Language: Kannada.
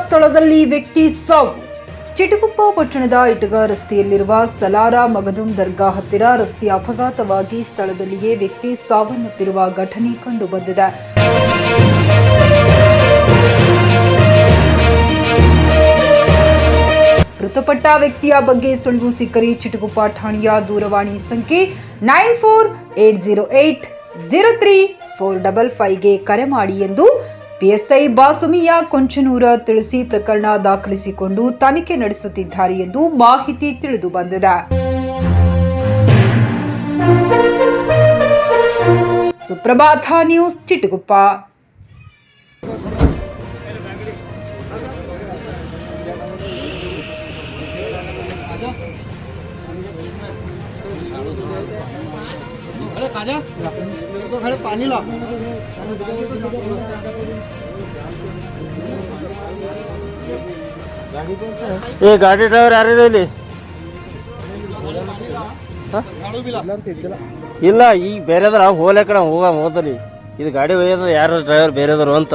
ಸ್ಥಳದಲ್ಲಿ ವ್ಯಕ್ತಿ ಸಾವು. ಚಿಟಗುಪ್ಪ ಪಟ್ಟಣದ ಇಟಗ ರಸ್ತೆಯಲ್ಲಿರುವ ಸಲಾರ ಮಗದುಂ ದರ್ಗಾ ಹತ್ತಿರ ರಸ್ತೆ ಅಪಘಾತವಾಗಿ ಸ್ಥಳದಲ್ಲಿಯೇ ವ್ಯಕ್ತಿ ಸಾವನ್ನಪ್ಪಿರುವ ಘಟನೆ ಕಂಡುಬಂದಿದೆ. ಮೃತಪಟ್ಟ ವ್ಯಕ್ತಿಯ ಬಗ್ಗೆ ಸುಳಿವು ಸಿಕ್ಕರೆ ಚಿಟಗುಪ್ಪ ಠಾಣೆಯ ದೂರವಾಣಿ ಸಂಖ್ಯೆ nine four eight zero eight zero three four double ಫೈವ್ಗೆ ಕರೆ ಮಾಡಿ ಎಂದು ಪಿಎಸ್ಐ ಬಾಸುಮಿಯಾ ಕೊಂಚನೂರ ತಿಳಿಸಿ ಪ್ರಕರಣ ದಾಖಲಿಸಿಕೊಂಡು ತನಿಖೆ ನಡೆಸುತ್ತಿದ್ದಾರೆ ಎಂದು ಮಾಹಿತಿ ತಿಳಿದು ಬಂದಿದೆ ಸುಪ್ರಭಾತ ನ್ಯೂಸ್ ಚಿಟಗುಪ್ಪ अरे खाजा तो खड़े पानी ला ಏ, ಗಾಡಿ ಡ್ರೈವರ್ ಯಾರಿದೆ ಇಲ್ಲಿ? ಇಲ್ಲ ಈಗ ಬೇರೆದ್ರ ಹೋಲೆ ಕಡೆ ಹೋಗ ಹೋದಲ್ಲಿ ಇದು ಗಾಡಿ ಹೋಗ್ಯದ ಯಾರು ಡ್ರೈವರ್ ಬೇರೆದ್ರು ಅಂತ.